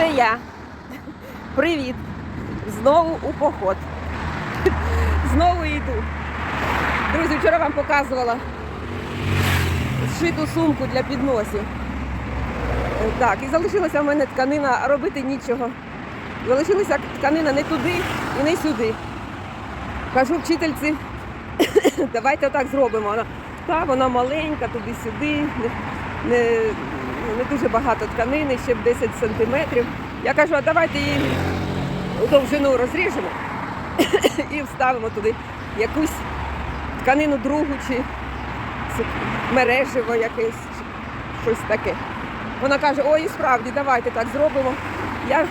Це я. Привіт. Знову у поход. Знову йду. Друзі, вчора вам показувала зшиту сумку для підносів. Так, і залишилася в мене тканина, робити нічого. Залишилася тканина не туди і не сюди. Кажу вчительці, давайте отак зробимо. Вона, та, вона маленька, туди-сюди, не, не, не дуже багато тканини, ще б 10 сантиметрів. Я кажу, а давайте її довжину розріжемо і вставимо туди якусь тканину другу чи мережево якесь, щось таке. Вона каже, ой, і справді, давайте так зробимо. Я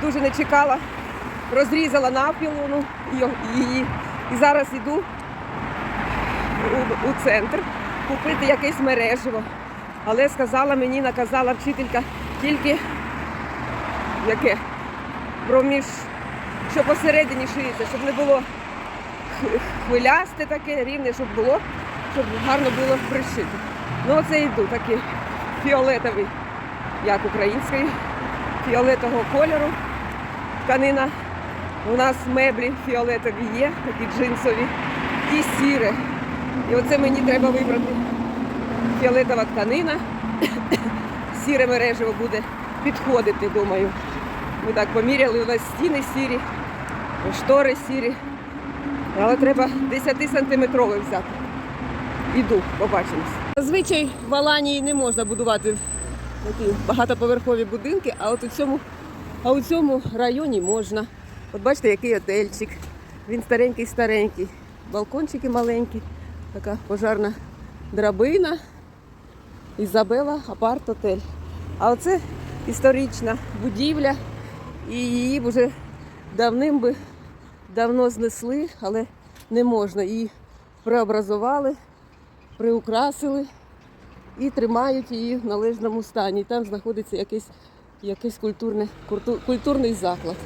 дуже не чекала, розрізала навпіл ну, її. І зараз йду у, у центр купити якесь мережево. Але сказала мені, наказала вчителька тільки яке проміж, що посередині шиється, щоб не було хвилясте таке, рівне, щоб було, щоб гарно було пришити. Ну оце йду такий фіолетовий, як український, фіолетового кольору. Тканина. У нас меблі фіолетові є, такі джинсові, і сіре. І оце мені треба вибрати фіолетова тканина. Сіре мережево буде підходити, думаю. Ми так поміряли, у нас стіни сірі, штори сірі. Але треба 10 сантиметровий взяти. Іду, побачимось. Зазвичай в Аланії не можна будувати такі багатоповерхові будинки, а от у цьому, а у цьому районі можна. От бачите, який отельчик. Він старенький-старенький. Балкончики маленькі, така пожарна драбина. Ізабела апарт-отель. А оце історична будівля, і її вже давним би давно знесли, але не можна. Її преобразували, приукрасили і тримають її в належному стані. Там знаходиться якийсь, якийсь культурне, культу- культурний заклад.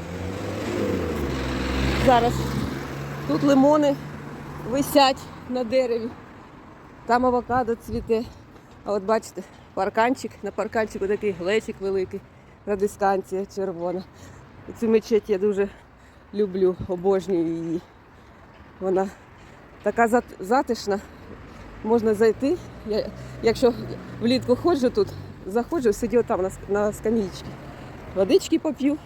Зараз тут лимони висять на дереві, там авокадо цвіте. А от бачите, парканчик, на парканчику такий глечик великий, радистанція червона. І цю мечеть я дуже люблю, обожнюю її. Вона така затишна, можна зайти. Я, якщо влітку ходжу тут, заходжу, сидю там на, на скам'ячці. Водички поп'ю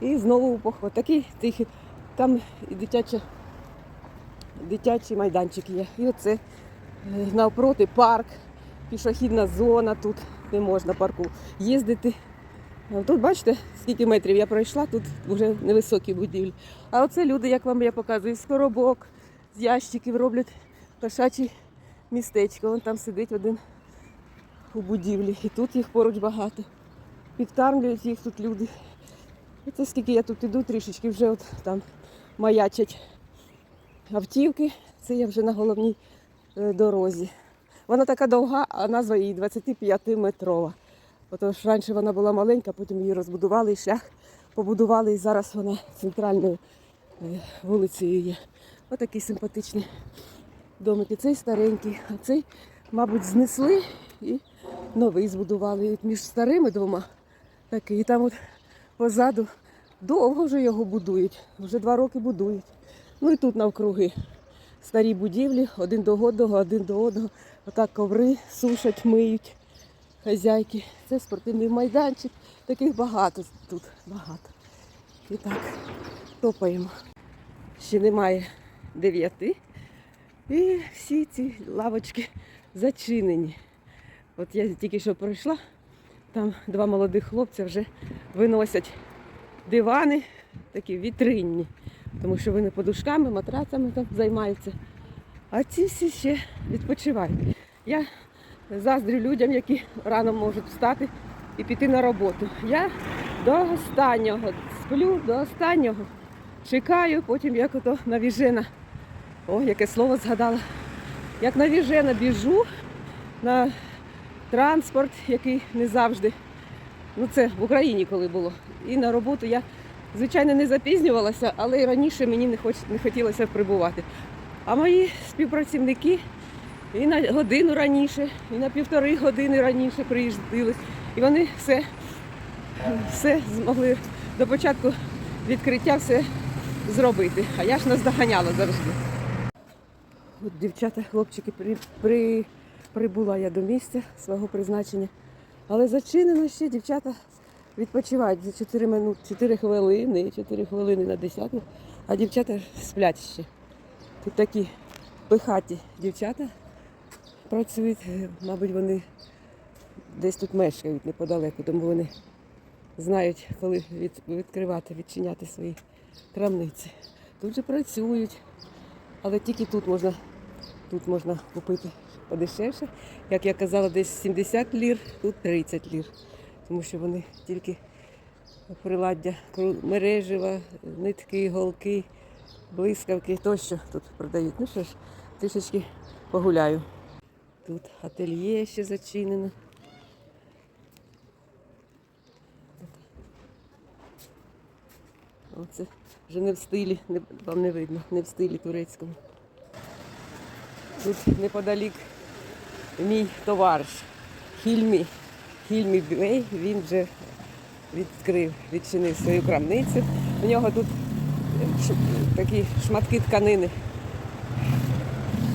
і знову у поход. Такий тихий. Там і дитяча, дитячий майданчик є. І оце е, навпроти парк, пішохідна зона, тут не можна парку їздити. Тут бачите, скільки метрів я пройшла, тут вже невисокі будівлі. А оце люди, як вам я показую, з коробок, з ящиків роблять кошачі містечко. Вон там сидить один у будівлі. І тут їх поруч багато. Підкармлюють їх тут люди. Оце скільки я тут іду, трішечки вже от там маячать автівки. Це я вже на головній е, дорозі. Вона така довга, а назва її 25-метрова. Отож раніше вона була маленька, потім її розбудували, і шлях побудували, і зараз вона центральною е, вулицею є. Отакий симпатичний домик. І цей старенький, а цей, мабуть, знесли і новий збудували. І між старими двома такий. І там от позаду довго вже його будують, вже два роки будують. Ну і тут навкруги старі будівлі, один до одного, один до одного. Отак коври сушать, миють хазяйки. Це спортивний майданчик. Таких багато тут, багато. І так, топаємо. Ще немає дев'яти. І всі ці лавочки зачинені. От я тільки що пройшла, там два молодих хлопця вже виносять дивани, такі вітринні, тому що вони подушками, матрацами там займаються. А ці всі ще відпочивають. Я заздрю людям, які рано можуть встати і піти на роботу. Я до останнього сплю, до останнього чекаю, потім як ото навіжена. О, яке слово згадала. Як навіжена біжу на транспорт, який не завжди. Ну це в Україні коли було. І на роботу я, звичайно, не запізнювалася, але й раніше мені не, хоч, не хотілося прибувати. А мої співпрацівники і на годину раніше, і на півтори години раніше приїздили. І вони все все змогли до початку відкриття все зробити. А я ж наздоганяла завжди. От дівчата, хлопчики, при, при, прибула я до місця свого призначення. Але зачинено ще дівчата відпочивають за 4 минути, 4 хвилини, 4 хвилини на 10, а дівчата сплять ще. Тут такі пихаті дівчата працюють, Е, мабуть, вони десь тут мешкають неподалеку, тому вони знають, коли від, відкривати, відчиняти свої крамниці. Тут же працюють, але тільки тут можна, тут можна купити подешевше. Як я казала, десь 70 лір, тут 30 лір. Тому що вони тільки приладдя, мережева, нитки, голки, блискавки тощо тут продають. Ну що ж, трішечки погуляю. Тут ательє ще зачинено. Оце вже не в стилі, не, вам не видно, не в стилі турецькому. Тут неподалік мій товариш Хільмі. Хільмі Бей, він вже відкрив, відчинив свою крамницю. У нього тут такі шматки тканини.